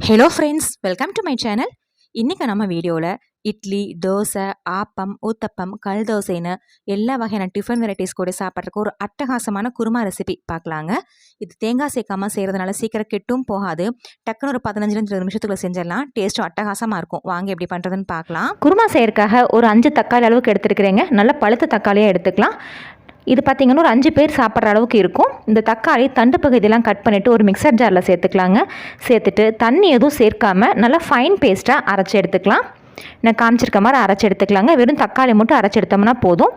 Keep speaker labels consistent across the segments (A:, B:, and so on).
A: Hello friends welcome to my channel இன்றைக்கி நம்ம வீடியோவில் இட்லி தோசை ஆப்பம் ஊத்தப்பம் கல் தோசைன்னு எல்லா வகையான டிஃபன் வெரைட்டிஸ் கூட சாப்பிட்றதுக்கு ஒரு அட்டகாசமான குருமா ரெசிபி பார்க்கலாங்க. இது தேங்காய் சேர்க்காமல் செய்கிறதுனால சீக்கிரம் கெட்டும் போகாது. டக்குன்னு ஒரு பதினஞ்சுலேருந்து இருபது நிமிஷத்துக்குள்ள செஞ்சிடலாம். டேஸ்ட்டும் அட்டகாசமாக இருக்கும். வாங்க எப்படி பண்ணுறதுன்னு பார்க்கலாம். குருமா செய்யறதுக்காக ஒரு அஞ்சு தக்காளி அளவுக்கு எடுத்துருக்கிறேங்க. நல்ல பழுத்த தக்காளியாக எடுத்துக்கலாம். இது பார்த்திங்கன்னா ஒரு அஞ்சு பேர் சாப்பிட்ற அளவுக்கு இருக்கும். இந்த தக்காளி தண்டு பகுதியெல்லாம் கட் பண்ணிவிட்டு ஒரு மிக்சர் ஜாரில் சேர்த்துக்கலாங்க. சேர்த்துட்டு தண்ணி எதுவும் சேர்க்காமல் நல்லா ஃபைன் பேஸ்ட்டாக அரைச்சி எடுத்துக்கலாம். நான் காமிச்சிருக்க மாதிரி அரைச்சி எடுத்துக்கலாங்க. வெறும் தக்காளி மட்டும் அரைச்சி எடுத்தோம்னா போதும்.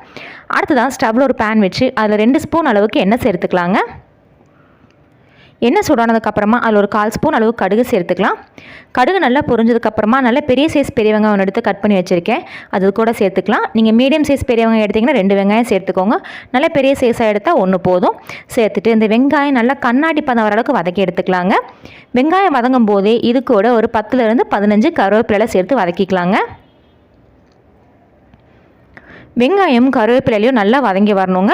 A: அடுத்ததான் ஸ்டவ்வில் ஒரு பேன் வச்சு அதில் ரெண்டு ஸ்பூன் அளவுக்கு எண்ணெய் சேர்த்துக்கலாங்க. எண்ணெய் சூடானதுக்கப்புறமா அதில் ஒரு கால் ஸ்பூன் அளவு கடுகு சேர்த்துக்கலாம். கடுகு நல்லா பொரிஞ்சதுக்கப்புறமா நல்லா பெரிய சைஸ் பெரிய வெங்காயம் எடுத்து கட் பண்ணி வச்சுருக்கேன். அது கூட சேர்த்துக்கலாம். நீங்கள் மீடியம் சைஸ் பெரிய வெங்காயம் எடுத்திங்கன்னா ரெண்டு வெங்காயம் சேர்த்துக்கோங்க. நல்ல பெரிய சைஸாக எடுத்தால் ஒன்று போதும். சேர்த்துட்டு இந்த வெங்காயம் நல்லா கண்ணாடி பதம் வர அளவுக்கு வதக்கி எடுத்துக்கலாங்க. வெங்காயம் வதங்கும் போதே இது கூட ஒரு பத்துலேருந்து பதினஞ்சு கருவேப்பிலை சேர்த்து வதக்கிக்கலாங்க. வெங்காயம் கருவேப்பிலையும் நல்லா வதங்கி வரணுங்க.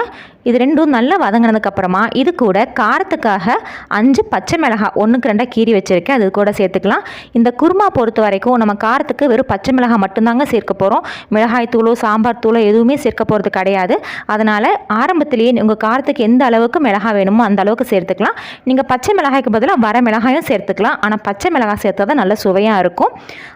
A: இது ரெண்டும் நல்லா வதங்கினதுக்கப்புறமா இது கூட காரத்துக்காக அஞ்சு பச்சை மிளகாய் ஒன்றுக்கு ரெண்டாக கீறி வச்சுருக்கேன். அது கூட சேர்த்துக்கலாம். இந்த குருமா பொறுத்த வரைக்கும் நம்ம காரத்துக்கு வெறும் பச்சை மிளகாய் மட்டும்தாங்க சேர்க்க போகிறோம் மிளகாய் தூளோ சாம்பார் தூளோ எதுவுமே சேர்க்க போகிறது கிடையாது. அதனால் ஆரம்பத்திலேயே உங்கள் காரத்துக்கு எந்த அளவுக்கு மிளகாய் வேணுமோ அந்த அளவுக்கு சேர்த்துக்கலாம். நீங்கள் பச்சை மிளகாய்க்கு பதிலாக வர மிளகாயும் சேர்த்துக்கலாம். ஆனால் பச்சை மிளகாய் சேர்த்தா தான் நல்ல சுவையாக இருக்கும்.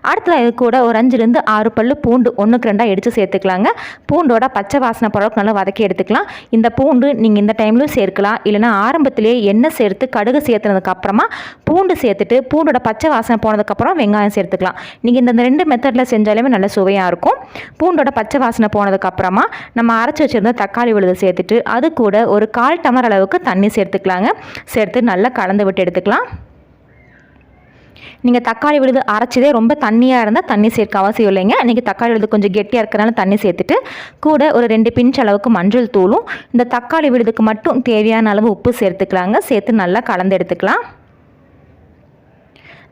A: அடுத்தது இது கூட ஒரு அஞ்சுலேருந்து ஆறு பல்லு பூண்டு ஒன்றுக்கு ரெண்டாக எடுத்து சேர்த்துக்கலாங்க. பூண்டோட பச்சை வாசனை பழக்கம் நல்லா வதக்கி எடுத்துக்கலாம். இந்த பூண்டு நீங்கள் இந்த டைம்லையும் சேர்க்கலாம். இல்லைனா ஆரம்பத்திலே எண்ணெய் சேர்த்து கடுகு சேர்த்துனதுக்கப்புறமா பூண்டு சேர்த்துட்டு பூண்டோட பச்சை வாசனை போனதுக்கப்புறம் வெங்காயம் சேர்த்துக்கலாம். நீங்கள் இந்த ரெண்டு மெத்தடில் செஞ்சாலுமே நல்ல சுவையாக இருக்கும். பூண்டோட பச்சை வாசனை போனதுக்கப்புறமா நம்ம அரைச்சி வச்சுருந்த தக்காளி விழுது சேர்த்துட்டு அது கூட ஒரு கால் டம்ளர் அளவுக்கு தண்ணி சேர்த்துக்கலாங்க. சேர்த்து நல்லா கலந்து விட்டு எடுத்துக்கலாம். நீங்கள் தக்காளி விழுது அரைச்சதே ரொம்ப தண்ணியாக இருந்தால் தண்ணி சேர்க்க அவசியம் இல்லைங்க. நீங்கள் தக்காளி விழுது கொஞ்சம் கெட்டியாக இருக்கிறனால தண்ணி சேர்த்துட்டு கூட ஒரு ரெண்டு பிஞ்ச் அளவுக்கு மஞ்சள் தூளும் இந்த தக்காளி விழுதுக்கு மட்டும் தேவையான அளவு உப்பு சேர்த்துக்கலாங்க. சேர்த்து நல்லா கலந்து எடுத்துக்கலாம்.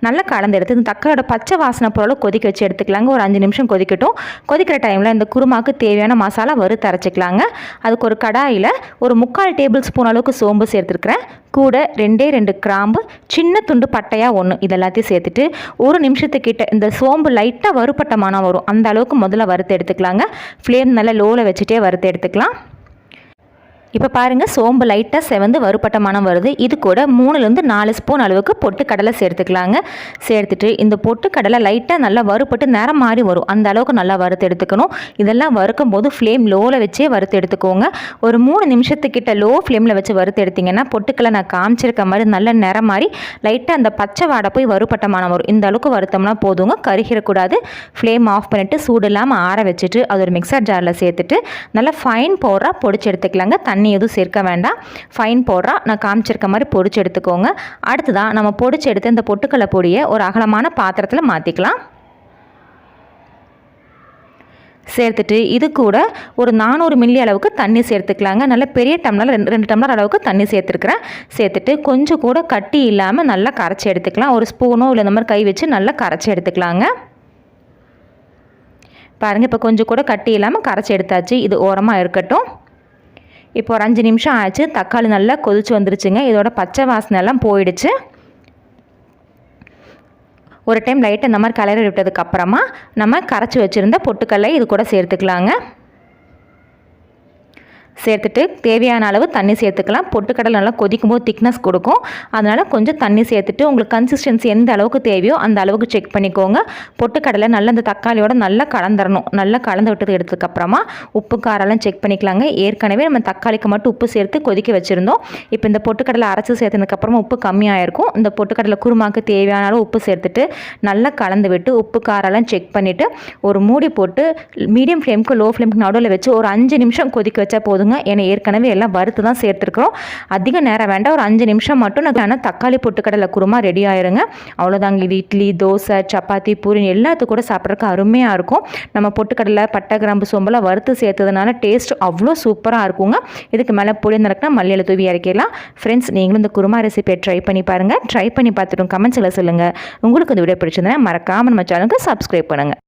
A: நல்லா கலந்து எடுத்து இந்த தக்காளியோட பச்சை வாசனை பொருளை கொதிக்க வச்சு எடுத்துக்கலாங்க. ஒரு அஞ்சு நிமிஷம் கொதிக்கட்டும். கொதிக்கிற டைமில் இந்த குருமாவுக்கு தேவையான மசாலா வறுத்து அரைச்சிக்கலாங்க. அதுக்கு ஒரு கடாயில் ஒரு முக்கால் டேபிள் ஸ்பூன் அளவுக்கு சோம்பு சேர்த்துருக்குறேன். கூட ரெண்டே ரெண்டு கிராம்பு சின்ன துண்டு பட்டையாக ஒன்று இதெல்லாத்தையும் சேர்த்துட்டு ஒரு நிமிஷத்துக்கிட்ட இந்த சோம்பு லைட்டாக வறுப்பட்டமானம் வரும். அந்த அளவுக்கு முதல்ல வறுத்து எடுத்துக்கலாங்க. ஃப்ளேம் நல்லா லோவில் வச்சுட்டே வறுத்து எடுத்துக்கலாம். இப்போ பாருங்கள் சோம்பு லைட்டாக செவந்து வறுப்பட்ட மனம் வருது. இது கூட மூணுலேருந்து நாலு ஸ்பூன் அளவுக்கு பொட்டுக்கடலை சேர்த்துக்கலாங்க. சேர்த்துட்டு இந்த பொட்டுக்கடலை லைட்டாக நல்லா வறுப்பட்டு நிறம் மாறி வரும். அந்த அளவுக்கு நல்லா வறுத்து எடுத்துக்கணும். இதெல்லாம் வறுக்கும் போது ஃப்ளேம் லோவில் வச்சே வறுத்து எடுத்துக்கோங்க. ஒரு மூணு நிமிஷத்துக்கிட்ட லோ ஃப்ளேமில் வச்சு வறுத்து எடுத்திங்கன்னா பொட்டுக்களை நான் காமிச்சிருக்க மாதிரி நல்ல நிறம் மாறி லைட்டாக அந்த பச்சை வாடை போய் வறுப்பட்ட மனம் வரும். இந்த அளவுக்கு வறுத்தோம்னா போதுங்க. கருகிடக்கூடாது. ஃப்ளேம் ஆஃப் பண்ணிவிட்டு சூடு இல்லாமல் ஆற வச்சுட்டு அது ஒரு மிக்சர் ஜாரில் சேர்த்துட்டு நல்லா ஃபைன் பவுடராக பொடிச்சு எடுத்துக்கலாங்க. தண்ணி எதுவும் சேர்க்க வேண்டாம். ஃபைன் போடுறா. நான் காமிச்சிருக்க மாதிரி பொடிச்சு எடுத்துக்கோங்க. அடுத்ததாக நம்ம பொடிச்சு எடுத்து இந்த பொட்டுக்கடலை பொடியை ஒரு அகலமான பாத்திரத்தில் மாற்றிக்கலாம் சேர்த்துட்டு இது கூட ஒரு நானூறு மில்லி அளவுக்கு தண்ணி சேர்த்துக்கலாங்க. நல்ல பெரிய டம்ளர் ரெண்டு ரெண்டு டம்ளர் அளவுக்கு தண்ணி சேர்த்துருக்குறேன். சேர்த்துட்டு கொஞ்சம் கூட கட்டி இல்லாமல் நல்லா கரைச்சி எடுத்துக்கலாம். ஒரு ஸ்பூனோ இல்லை இந்த மாதிரி கை வச்சு நல்லா கரைச்சி எடுத்துக்கலாங்க. பாருங்கள் இப்போ கொஞ்சம் கூட கட்டி இல்லாமல் கரைச்சி எடுத்தாச்சு. இது ஓரமாக இருக்கட்டும். இப்போ ஒரு அஞ்சு நிமிஷம் ஆச்சு. தக்காளி நல்லா கொதிச்சு வந்துருச்சுங்க. இதோட பச்சை வாசனைலாம் போயிடுச்சு. ஒரு டைம் லைட்டாக இந்த மாதிரி கலரி விட்டதுக்கப்புறமா நம்ம கரைச்சி வச்சுருந்த பொட்டுக்கல்லை இது கூட சேர்த்துக்கலாங்க. சேர்த்துட்டு தேவையான அளவு தண்ணி சேர்த்துக்கலாம். பொட்டுக்கடலை நல்லா கொதிக்கும் போது திக்னஸ் கொடுக்கும். அதனால் கொஞ்சம் தண்ணி சேர்த்துட்டு உங்களுக்கு கன்சிஸ்டன்சி எந்த அளவுக்கு தேவையோ அந்த அளவுக்கு செக் பண்ணிக்கோங்க. பொட்டுக்கடலை நல்லா அந்த தக்காளியோட நல்லா கலந்துடணும் நல்லா கலந்து விட்டது எடுத்ததுக்கப்புறமா உப்பு காரெல்லாம் செக் பண்ணிக்கலாங்க. ஏற்கனவே நம்ம தக்காளிக்கு மட்டும் உப்பு சேர்த்து கொதிக்க வச்சுருந்தோம். இப்போ இந்த பொட்டுக்கடலை அரைச்சி சேர்த்ததுக்கப்புறமா உப்பு கம்மியாக இருக்கும் இந்த பொட்டுக்கடலை குருமாக்கு தேவையான அளவு உப்பு சேர்த்துட்டு நல்லா கலந்து விட்டு உப்பு காரெல்லாம் செக் பண்ணிவிட்டு ஒரு மூடி போட்டு மீடியம் ஃப்ளேமுக்கு லோ ஃப்ளேமுக்கு நடுவில் வச்சு ஒரு அஞ்சு நிமிஷம் கொதிக்க வச்சா போதும் போதுங்க ஏன்னா ஏற்கனவே எல்லாம் வறுத்து தான் சேர்த்துருக்குறோம். அதிக நேரம் வேண்டாம். ஒரு அஞ்சு நிமிஷம் மட்டும் நான் தக்காளி பொட்டுக்கடலை குருமா ரெடி ஆயிருங்க. அவ்வளோதாங்க இது இட்லி தோசை சப்பாத்தி பூரி எல்லாத்துக்கும் கூட சாப்பிட்றதுக்கு அருமையாக இருக்கும். நம்ம பொட்டுக்கடலை பட்டை கிராம்பு சோம்பெல்லாம் வறுத்து சேர்த்ததுனால டேஸ்ட் அவ்வளோ சூப்பராக இருக்குங்க. இதுக்கு மேலே புளி நடக்குனா மல்லியில் தூவி இறக்கிடலாம். ஃப்ரெண்ட்ஸ் நீங்களும் இந்த குருமா ரெசிபியை ட்ரை பண்ணி பாருங்கள் ட்ரை பண்ணி பார்த்துட்டு கமெண்ட்ஸில் சொல்லுங்கள் உங்களுக்கு இந்த வீடியோ பிடிச்சிருந்தேன் மறக்காமல் நம்ம சேனலுக்கு சப்ஸ்கிரைப் பண்ணுங்கள்